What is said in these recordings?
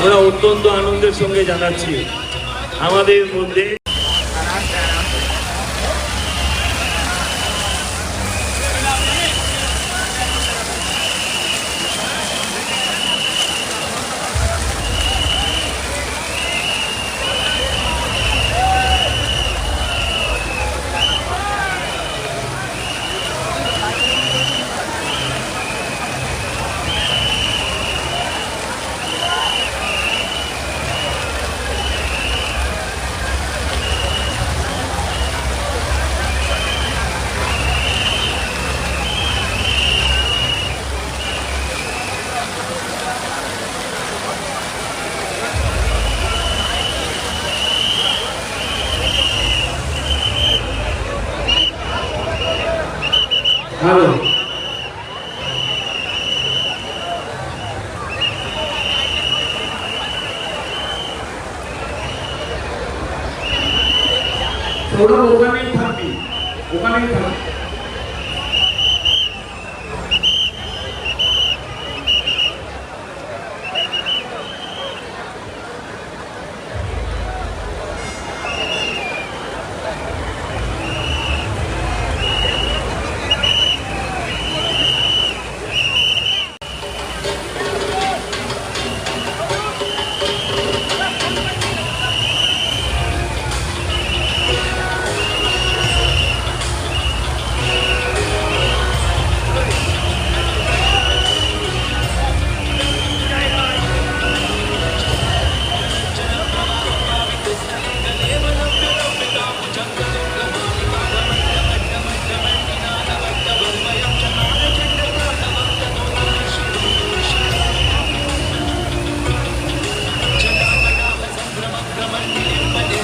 আমরা অত্যন্ত আনন্দের সঙ্গে জানাচ্ছি। আমাদের মধ্যে Hello.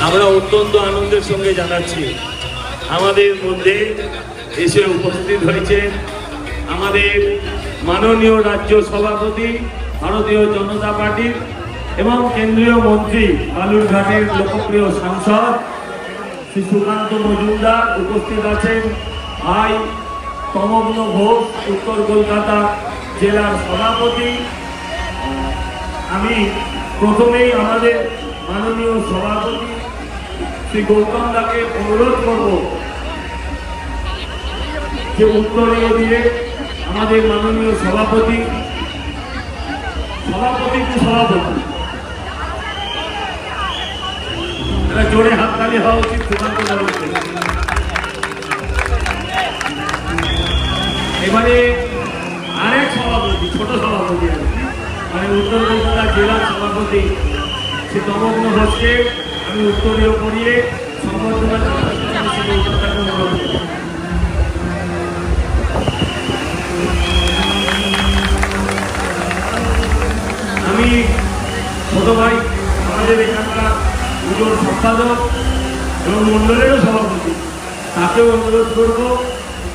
আমরা অত্যন্ত আনন্দের সঙ্গে জানাচ্ছি। আমাদের মধ্যে এসে উপস্থিত হয়েছে আমাদের মাননীয় রাজ্য সভাপতি, ভারতীয় জনতা পার্টির এবং কেন্দ্রীয় মন্ত্রী, বালুরঘাটের লোকপ্রিয় সাংসদ শ্রী সুকান্ত মজুমদার উপস্থিত আছেন। ভাই তমগ্ন ঘোষ, উত্তর কলকাতা জেলার সভাপতি। আমি প্রথমেই আমাদের মাননীয় সভাপতি শ্রী গৌতম দাকে অনুরোধ করব যে উত্তরীয় দিয়ে আমাদের মাননীয় সভাপতি সভাপতি কি সভাপতি জোরে হাততালি হওয়া উচিত সুকান্ত। এবারে আরেক সভাপতি, ছোট সভাপতি। মানে উত্তর কলকাতা জেলার সভাপতি শ্রী তমগ্ন ঘোষকে আমি উত্তরীয় করিয়ে সম্বর্ধনা। আমি ছোট ভাই, আমাদের এখানকার পুজোর সম্পাদক এবং মণ্ডলেরও সভাপতি তাকেও অনুরোধ করব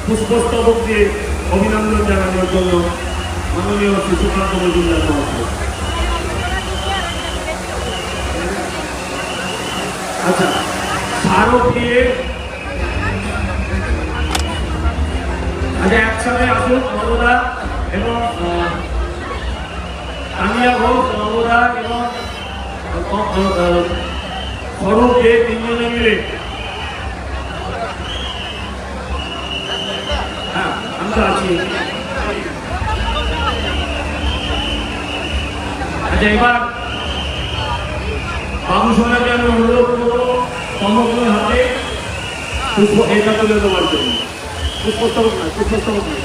পুষ্পস্তবক দিয়ে অভিনন্দন জানানোর জন্য মাননীয় শিশুকান্ত মজুমদার মহাশয় আচ্ছা স্মারক দিয়ে আচ্ছা একসাথে আসুন নবদা এবং তানিয়া ঘোষ নবদা এবং স্বরূপ যে তিনজনে মিলে। হ্যাঁ আমি তো আছি। আচ্ছা এবার বাবু সোনাকে আমি অনুরোধ সমগ্র হাতে পুষ্প এটা তুলে দেওয়ার জন্য। পুষ্পস্তবক নয় পুষ্পস্তবক নয়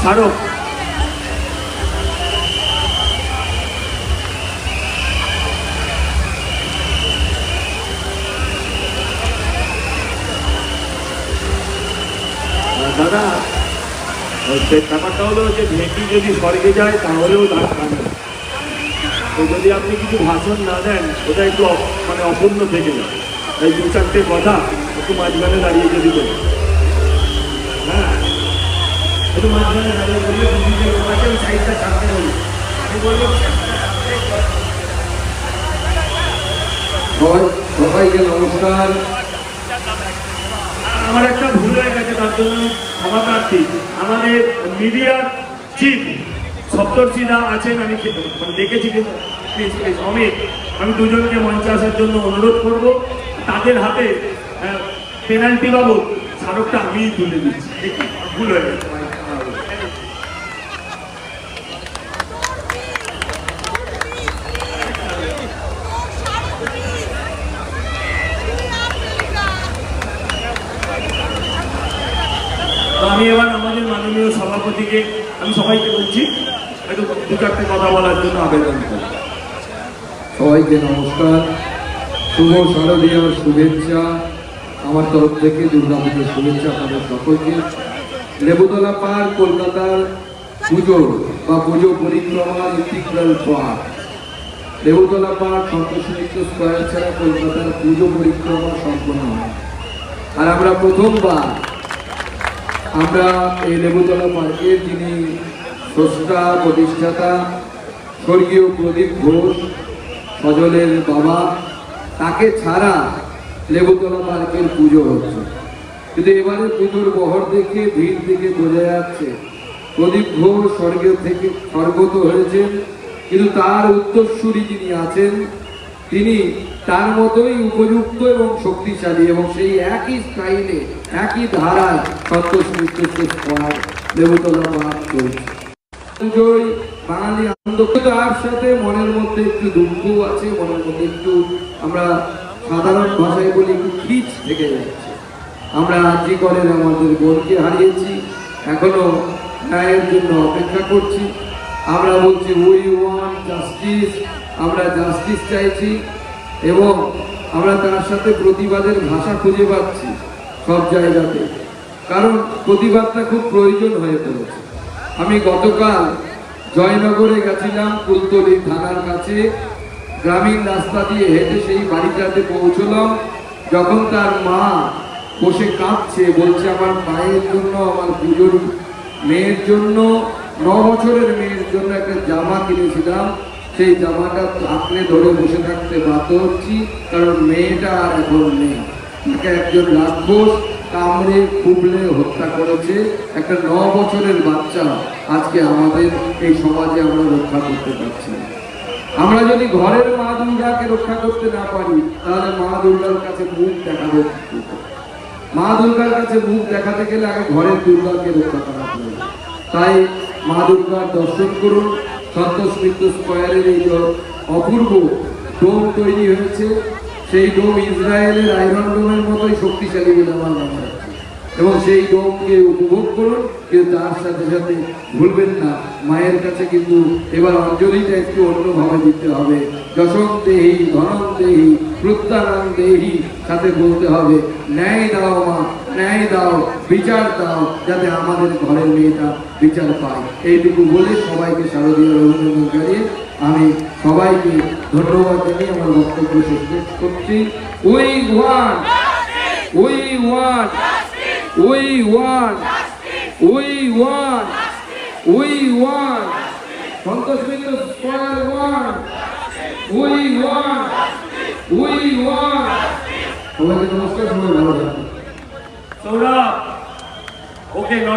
স্মারক দাদা সে ব্যাপারটা হলো যে ভেটি যদি স্বর্গে যায়, তাহলেও তার। তো যদি আপনি কিছু ভাষণ না দেন ওটা একটু মানে অপূর্ণ থেকে যায়। তাই দু চারটে কথা একটু মাঝখানে দাঁড়িয়ে যদি বলি হ্যাঁ? একটু মাঝখানে দাঁড়িয়ে বললে ওই সাইডটা ছাড়তে বলি। আমি বলব সবাই সবাইকে নমস্কার। আমার একটা ভুল হয়ে গেছে তার জন্য আমি ক্ষমা প্রার্থী। আমাদের মিডিয়ার চিফ সপ্তর্ষিদা আছেন, আমি মানে দেখেছি কিন্তু। প্লিজ প্লিজ অমিত, আমি দুজনকে মঞ্চে আসার জন্য অনুরোধ করব। তাদের হাতে পেনাল্টি বাবু স্মারকটা আমিই তুলে দিচ্ছি। ভুল হয়ে গেছে। আমি এবার আমাদের মাননীয় সভাপতিকে, আমি সবাইকে বলছি সবাইকে নমস্কার। শুভ শারদীয়ার শুভেচ্ছা। আমার তরফ থেকে দুর্গা পুজোর শুভেচ্ছা আপনাদের সকলকে। লেবুতলা পার্ক, কলকাতার পুজো বা পুজো পরিক্রমা integral park. Lebutala park Santosh square ছাড়া কলকাতার পুজো পরিক্রমা সম্পন্ন হয়। আর আমরা প্রথমবার আমরা এই লেবুতলা পার্কের যিনি স্রষ্টা, প্রতিষ্ঠাতা, স্বর্গীয় প্রদীপ ঘোষ, সজলের বাবা, তাকে ছাড়া লেবুতলা পার্কের পুজো হচ্ছে। কিন্তু এবারে পুজোর বহর দেখে ভিড় দেখে বোঝা যাচ্ছে, প্রদীপ ঘোষ স্বর্গ থেকে স্বর্গত হয়েছেন, কিন্তু তার উত্তরসূরি যিনি আছেন, তিনি তার মতোই উপযুক্ত এবং শক্তিশালী এবং সেই একই স্টাইলে, একই ধারায় সন্তোষ মিত্র দেবতলা পাঠ করেছে বাঙালি আনন্দ তার সাথে মনের মধ্যে একটু দুঃখ আছে, মনের মধ্যে একটু আমরা সাধারণ ভাষায় বলি খিচ থেকে যাচ্ছে। আমরা করেন আমাদের বোনকে হারিয়েছি, এখনও ন্যায়ের জন্য অপেক্ষা করছি। আমরা বলছি উই ওয়ান জাস্টিস আমরা জাস্টিস চাইছি এবং আমরা তার সাথে প্রতিবাদের ভাষা খুঁজে পাচ্ছি সব জায়গাতে। কারণ প্রতিবাদটা খুব প্রয়োজন হয়ে পড়েছে। আমি গতকাল জয়নগরে গেছিলাম কুলতলি থানার কাছে। গ্রামীণ রাস্তা দিয়ে হেঁটে সেই বাড়িটাতে পৌঁছলাম। যখন তার মা বসে কাঁদছে, বলছে, আমার মায়ের জন্য, আমার পুজোর মেয়ের জন্য, ন বছরের মেয়ের জন্য একটা জামা কিনেছিলাম। সেই জামাটা আঁকড়ে ধরে বসে থাকতে বাধ্য হচ্ছি, কারণ মেয়েটা আর এখন নেই। একজন রাক্ষস কামড়ে, কুবলে হত্যা করেছে একটা ন বছরের বাচ্চা আজকে আমাদের এই সমাজে আমরা রক্ষা করতে পারছি। আমরা যদি ঘরের মা দুর্গাকে রক্ষা করতে না পারি, তাহলে মা দুর্গার কাছে মুখ দেখাবো মা দুর্গার কাছে মুখ দেখাতে গেলে আগে ঘরের দুর্গাকে রক্ষা করা তাই মা দুর্গার দর্শন করুন। সন্তোষ মিত্র স্কোয়ারের এই অপূর্ব ডোম তৈরি হয়েছে সেই ডোম ইসরায়েলের আয়রন ডোমের মতোই শক্তিশালী বলে আমার মনে হচ্ছে এবং সেই ডোমকে উপভোগ করুন। কিন্তু তার সাথে সাথে ভুলবেন না। মায়ের কাছে কিন্তু এবার অঞ্জলিটা একটু অন্যভাবে দিতে হবে। যশং দেহি ধনং দেহি প্রত্যানং দেহি সাথে বলতে হবে, ন্যায় দাও মা, ন্যায় দাও, বিচার দাও, যাতে আমাদের ঘরের মেয়েটা বিচার পায়। এইটুকু বলে সবাইকে শারদীয় অভিনন্দন জানিয়ে আমি সবাইকে ধন্যবাদ জানিয়ে আমার বক্তব্য শেষ করছি। We won we won. we won we won we won Santosh Mitra square won we won we won সবাইকে নমস্কার সবাই ভালো থাকবেন সৌরভ ওকে নন